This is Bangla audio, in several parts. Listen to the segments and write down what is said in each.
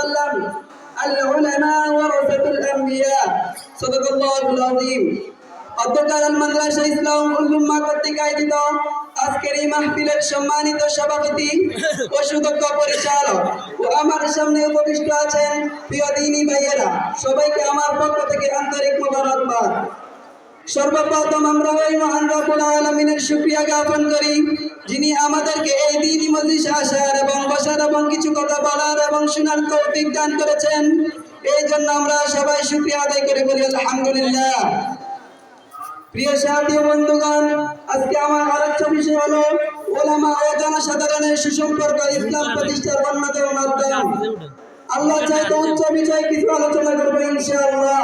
وسلم العلماء ورثة الأنبياء صدق الله العظيم অধ্যকার মাদ্রাসা ইসলাম উল্লুম্মা কর্তৃক আয়োজিত আজকের এই মাহফিলের সম্মানিত সভাপতি ও সুদক্ষ পরিচালক ও আমার সামনে উপবিষ্ট আছেন প্রিয় দিনী ভাইয়েরা সবাইকে আমার পক্ষ থেকে আন্তরিক মোবারকবাদ সর্বপ্রথম আমরা ওই মহান রব্বুল আলমিনের শুক্রিয়া জ্ঞাপন করি, যিনি আমাদেরকে এই দিনই মজলিস আসার এবং বসার এবং কিছু কথা বলার এবং শোনার তৌফিক দান করেছেন। এই জন্য আমরা সবাই শুক্রিয়া আদায় করে বলি, আলহামদুলিল্লাহ। প্রিয় সাথী বন্ধুগণ, আজকে আমার আলোচ্য বিষয় হলো, ওলামা ও জনসাধারণের সুসম্পর্ক, ইসলাম প্রতিষ্ঠার অন্যতম মাধ্যম আল্লাহ চাইতে উচ্চ বিষয়ে কিছু আলোচনা করব ইনশাআল্লাহ।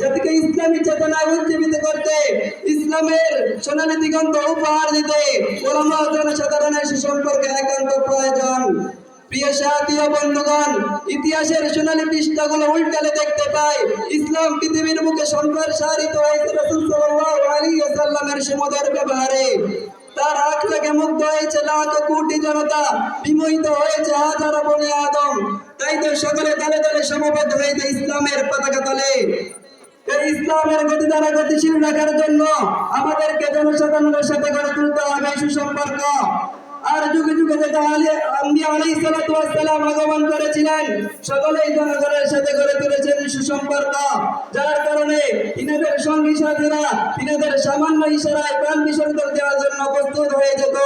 জাতিকে ইসলামী চেতনা উজ্জীবিত করতে, ইসলামের সোনালী দিগন্ত উপহার দিতে, ওলামা জনসাধারণের সুসম্পর্কে একান্ত প্রয়োজন। প্রিয় সাথী ও বন্ধুগণ, ইতিহাসের সোনালী পৃষ্ঠাগুলো উল্টালে দেখতে পাই, ইসলাম পৃথিবীর মুখে সম্প্রসারিত হয়েছে রাসূল সাল্লাল্লাহু আলাইহি ওয়াসাল্লামের সুমধুর ব্যবহারে। তার আখ থেকে মুগ্ধ হয়েছে লাখ কোটি জনতা, বিমোহিত হয়েছে হাজারো বনে আদম। তাই তো সকলে দলে দলে সমবেত হয়েছে ইসলামের পতাকা ইসলামের গতি দ্বারা গতিশীল রাখার জন্য আমাদেরকে জনসাধারণের সাথে গড়ে তুলতে হবে সুসম্পর্ক। আর যুগে যুগে যেটা আলী আগমন করেছিলেন, সকলেই জনগণের সাথে গড়ে তুলেছেন সুসম্পর্ক। যার কারণে তিনাদের সঙ্গী সাথীরা সামান্য ইশারায় প্রাণ বিসর্জন দেওয়ার জন্য প্রস্তুত হয়ে যেত।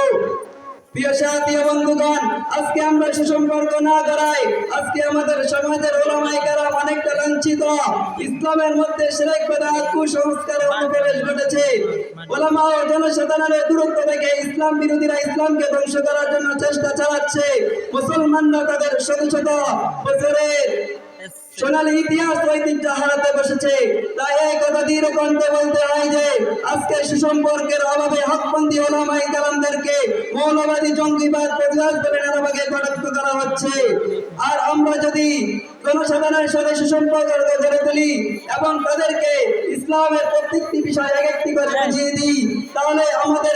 প্রিয় সাথী বন্ধুগণ আজকে আমরা সুসম্পর্ক না করাই, আজকে আমাদের সমাজের ওলামাই কারাম অনেকটা লাঞ্ছিত। ইসলামের মধ্যে সেরেক বেদা কুসংস্কারের অনুপ্রবেশ ঘটেছে। ওলামা ও জনসাধারণের দূরত্ব থেকে ইসলাম বিরোধীরা ইসলামকে ধ্বংস করার জন্য চেষ্টা চালাচ্ছে। মুসলমানরা তাদের শত শত বছরের সোনালী ইতিহাস ঐতিহ্য হারাতে বসেছে। তাই এই কথা দৃঢ় কণ্ঠে বলতে হয় যে, আজকে সুসম্পর্কের অভাবে হকবন্দি ওলামাই কালামদেরকে মৌলবাদী জঙ্গিবাদ প্রতিবাদ করে নানাভাগে কটাক্ষ করা হচ্ছে। আর আমরা যদি জনসাধারণের সাথে সুসম্পর্ক গড়ে তুলি এবং তাদেরকে ইসলামের প্রত্যেকটি বিষয় এক একটি করে বুঝিয়ে দিই, তাহলে আমাদের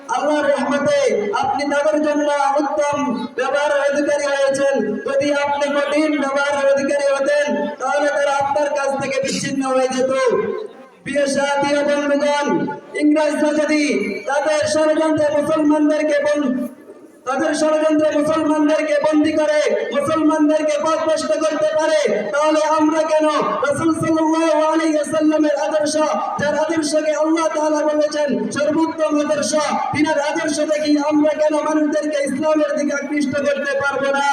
আল্লাহর রহমতে আপনি তাদের জন্য উত্তম ব্যবহারের অধিকারী হয়েছেন। যদি আপনি কঠিন ব্যবহারের অধিকারী হতেন, তাহলে তারা আপনার কাছ থেকে বিচ্ছিন্ন হয়ে যেত। ইংরেজরা যদি তাদের ষড়যন্ত্রে মুসলমানদেরকে তাদের ষড়যন্ত্রে মুসলমানদেরকে বন্দী করে, মুসলমানদেরকে পথভ্রষ্ট করতে পারে, তাহলে আমরা কেন আদর্শ, যার আদর্শকে আল্লাহ তাআলা বলেছেন, সর্বোত্তম আদর্শ, তিনার আদর্শ দেখি আমরা কেন মানুষদেরকে ইসলামের দিকে আকৃষ্ট করতে পারব না?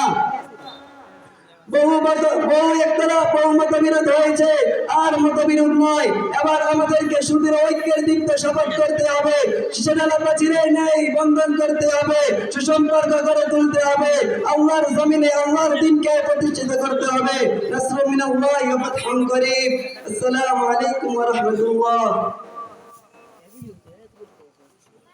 বহু বহু একতলা বহু হয়েছে, আর মতবিরোধ নয়। এবার আমাদেরকে সুদূর ঐক্যের দীপ্ত শপথ করতে হবে। সেনালাপা চিরে নেই, বন্ধন করতে হবে, সুসম্পর্ক করে তুলতে হবে। আল্লাহর জমিনে, আল্লাহর দিনকে প্রতিষ্ঠিত করতে হবে। আসসালামু আলাইকুম ওয়া